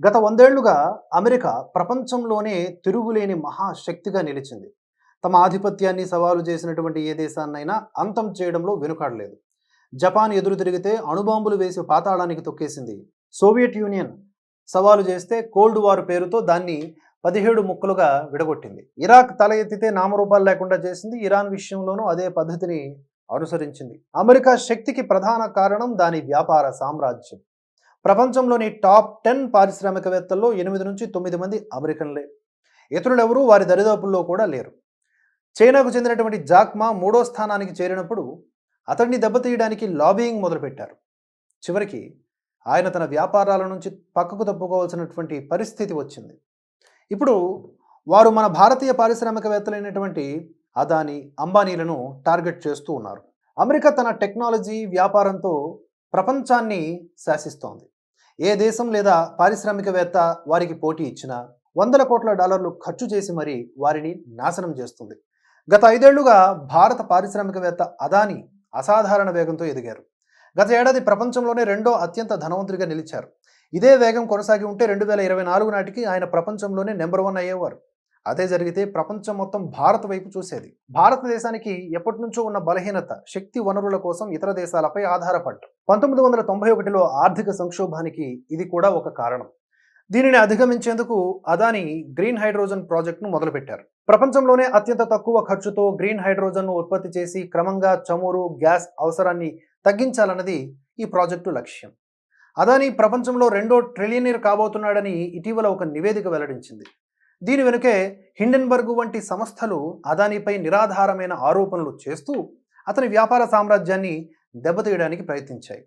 గత వందేళ్ళుగా అమెరికా ప్రపంచంలోనే తిరుగులేని మహాశక్తిగా నిలిచింది. తమ ఆధిపత్యాన్ని సవాలు చేసినటువంటి ఏ దేశాన్నైనా అంతం చేయడంలో వెనుకాడలేదు. జపాన్ ఎదురు తిరిగితే అణుబాంబులు వేసి పాతాళానికి తొక్కేసింది. సోవియట్ యూనియన్ సవాలు చేస్తే కోల్డ్ వార్ పేరుతో దాన్ని పదిహేడు ముక్కలుగా విడగొట్టింది. ఇరాక్ తల ఎత్తితే నామరూపాలు లేకుండా చేసింది. ఇరాన్ విషయంలోనూ అదే పద్ధతిని అనుసరించింది. అమెరికా శక్తికి ప్రధాన కారణం దాని వ్యాపార సామ్రాజ్యం. ప్రపంచంలోని టాప్ టెన్ పారిశ్రామికవేత్తల్లో ఎనిమిది నుంచి తొమ్మిది మంది అమెరికన్లే. ఇతరులెవరూ వారి దరిదాపుల్లో కూడా లేరు. చైనాకు చెందినటువంటి జాక్మా మూడో స్థానానికి చేరినప్పుడు అతన్ని దెబ్బతీయడానికి లాబియింగ్ మొదలుపెట్టారు. చివరికి ఆయన తన వ్యాపారాల నుంచి పక్కకు తప్పుకోవాల్సినటువంటి పరిస్థితి వచ్చింది. ఇప్పుడు వారు మన భారతీయ పారిశ్రామికవేత్తలైనటువంటి అదాని అంబానీలను టార్గెట్ చేస్తూ ఉన్నారు. అమెరికా తన టెక్నాలజీ వ్యాపారంతో ప్రపంచాన్ని శాసిస్తోంది. ఏ దేశం లేదా పారిశ్రామికవేత్త వారికి పోటీ ఇచ్చినా వందల కోట్ల డాలర్లు ఖర్చు చేసి మరీ వారిని నాశనం చేస్తుంది. గత ఐదేళ్ళుగా భారత పారిశ్రామికవేత్త అదాని అసాధారణ వేగంతో ఎదిగారు. గత ఏడాది ప్రపంచంలోనే రెండో అత్యంత ధనవంతుడిగా నిలిచారు. ఇదే వేగం కొనసాగి ఉంటే రెండు వేల ఇరవై నాలుగు నాటికి ఆయన ప్రపంచంలోనే నెంబర్ వన్ అయ్యేవారు. అదే జరిగితే ప్రపంచం మొత్తం భారత్ వైపు చూసేది. భారతదేశానికి ఎప్పటి నుంచో ఉన్న బలహీనత శక్తి వనరుల కోసం ఇతర దేశాలపై ఆధారపడ్డం. పంతొమ్మిది వందల తొంభై ఒకటిలో ఆర్థిక సంక్షోభానికి ఇది కూడా ఒక కారణం. దీనిని అధిగమించేందుకు అదాని గ్రీన్ హైడ్రోజన్ ప్రాజెక్టును మొదలుపెట్టారు. ప్రపంచంలోనే అత్యంత తక్కువ ఖర్చుతో గ్రీన్ హైడ్రోజన్ను ఉత్పత్తి చేసి క్రమంగా చమురు గ్యాస్ అవసరాన్ని తగ్గించాలన్నది ఈ ప్రాజెక్టు లక్ష్యం. అదాని ప్రపంచంలో రెండో ట్రిలియనీర్ కాబోతున్నాడని ఇటీవల ఒక నివేదిక వెల్లడించింది. దీని వెనుకే హిండెన్బర్గ్ వంటి సంస్థలు అదానిపై నిరాధారమైన ఆరోపణలు చేస్తూ అతని వ్యాపార సామ్రాజ్యాన్ని దెబ్బతీయడానికి ప్రయత్నించాయి.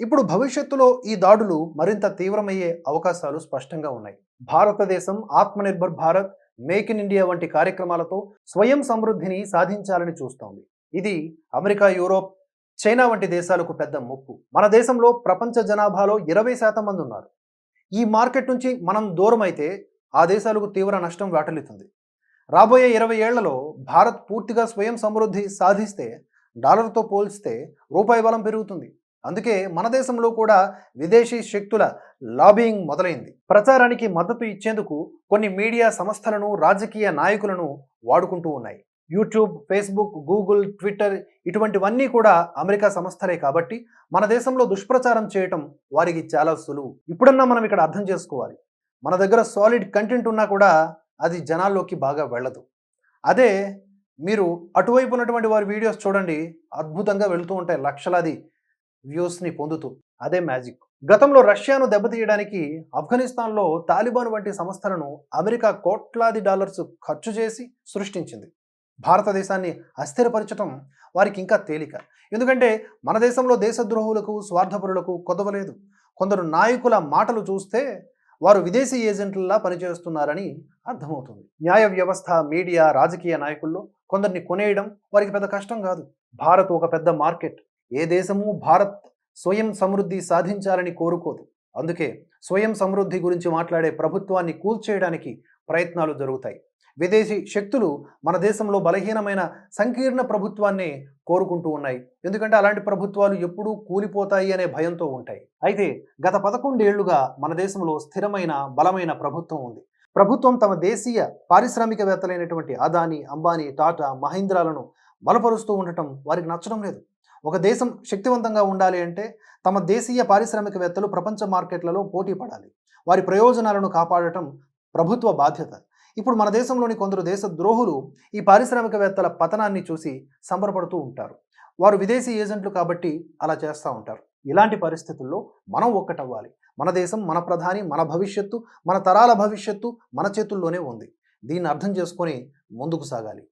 ఇప్పుడు భవిష్యత్తులో ఈ దాడులు మరింత తీవ్రమయ్యే అవకాశాలు స్పష్టంగా ఉన్నాయి. భారతదేశం Atmanirbhar Bharat make in India వంటి కార్యక్రమాలతో స్వయం సమృద్ధిని సాధించాలని చూస్తోంది. ఇది అమెరికా యూరోప్ చైనా వంటి దేశాలకు పెద్ద ముప్పు. మన దేశంలో ప్రపంచ జనాభాలో ఇరవై శాతం మంది ఉన్నారు. ఈ మార్కెట్ నుంచి మనం దూరం అయితే ఆ దేశాలకు తీవ్ర నష్టం వాటిల్లుతుంది. రాబోయే ఇరవై ఏళ్ళలో భారత్ పూర్తిగా స్వయం సమృద్ధి సాధిస్తే డాలర్తో పోల్చితే రూపాయి బలం పెరుగుతుంది. అందుకే మన దేశంలో కూడా విదేశీ శక్తుల లాబింగ్ మొదలైంది. ప్రచారానికి మద్దతు ఇచ్చేందుకు కొన్ని మీడియా సంస్థలను రాజకీయ నాయకులను వాడుకుంటూ ఉన్నాయి. యూట్యూబ్ ఫేస్బుక్ గూగుల్ ట్విట్టర్ ఇటువంటివన్నీ కూడా అమెరికా సంస్థలే కాబట్టి మన దేశంలో దుష్ప్రచారం చేయటం వారికి చాలా సులువు. ఇప్పుడన్నా మనం ఇక్కడ అర్థం చేసుకోవాలి. మన దగ్గర సాలిడ్ కంటెంట్ ఉన్నా కూడా అది జనాల్లోకి బాగా వెళ్ళదు. అదే మీరు అటువైపు ఉన్నటువంటి వారి వీడియోస్ చూడండి అద్భుతంగా వెళుతూ ఉంటాయి లక్షలాది వ్యూస్ని పొందుతూ. అదే మ్యాజిక్ గతంలో రష్యాను దెబ్బతీయడానికి ఆఫ్ఘనిస్తాన్లో తాలిబాన్ వంటి సంస్థలను అమెరికా కోట్లాది డాలర్స్ ఖర్చు చేసి సృష్టించింది. భారతదేశాన్ని అస్థిరపరచడం వారికి ఇంకా తేలిక. ఎందుకంటే మన దేశంలో దేశద్రోహులకు స్వార్థపరులకు కొదవలేదు. కొందరు నాయకుల మాటలు చూస్తే వారు విదేశీ ఏజెంట్లలా పనిచేస్తున్నారని అర్థమవుతుంది. న్యాయ వ్యవస్థ మీడియా రాజకీయ నాయకుల్లో కొందరిని కొనేయడం వారికి పెద్ద కష్టం కాదు. భారత్ ఒక పెద్ద మార్కెట్. ఏ దేశము భారత్ స్వయం సమృద్ధి సాధించాలని కోరుకోదు. అందుకే స్వయం సమృద్ధి గురించి మాట్లాడే ప్రభుత్వాన్ని కూల్చేయడానికి ప్రయత్నాలు జరుగుతాయి. విదేశీ శక్తులు మన దేశంలో బలహీనమైన సంకీర్ణ ప్రభుత్వాన్ని కోరుకుంటూ ఉన్నాయి. ఎందుకంటే అలాంటి ప్రభుత్వాలు ఎప్పుడూ కూలిపోతాయి అనే భయంతో ఉంటాయి. అయితే గత పదకొండేళ్ళుగా మన దేశంలో స్థిరమైన బలమైన ప్రభుత్వం ఉంది. ప్రభుత్వం తమ దేశీయ పారిశ్రామికవేత్తలైనటువంటి అదాని అంబానీ టాటా మహీంద్రాలను బలపరుస్తూ ఉండటం వారికి నచ్చడం లేదు. ఒక దేశం శక్తివంతంగా ఉండాలి అంటే తమ దేశీయ పారిశ్రామికవేత్తలు ప్రపంచ మార్కెట్లలో పోటీ పడాలి. వారి ప్రయోజనాలను కాపాడటం ప్రభుత్వ బాధ్యత. ఇప్పుడు మన దేశంలోని కొందరు దేశ ద్రోహులు ఈ పారిశ్రామికవేత్తల పతనాన్ని చూసి సంబరపడుతూ ఉంటారు. వారు విదేశీ ఏజెంట్లు కాబట్టి అలా చేస్తూ ఉంటారు. ఇలాంటి పరిస్థితుల్లో మనం ఒక్కటవ్వాలి. మన దేశం మన ప్రధాని మన భవిష్యత్తు మన తరాల భవిష్యత్తు మన చేతుల్లోనే ఉంది. దీన్ని అర్థం చేసుకొని ముందుకు సాగాలి.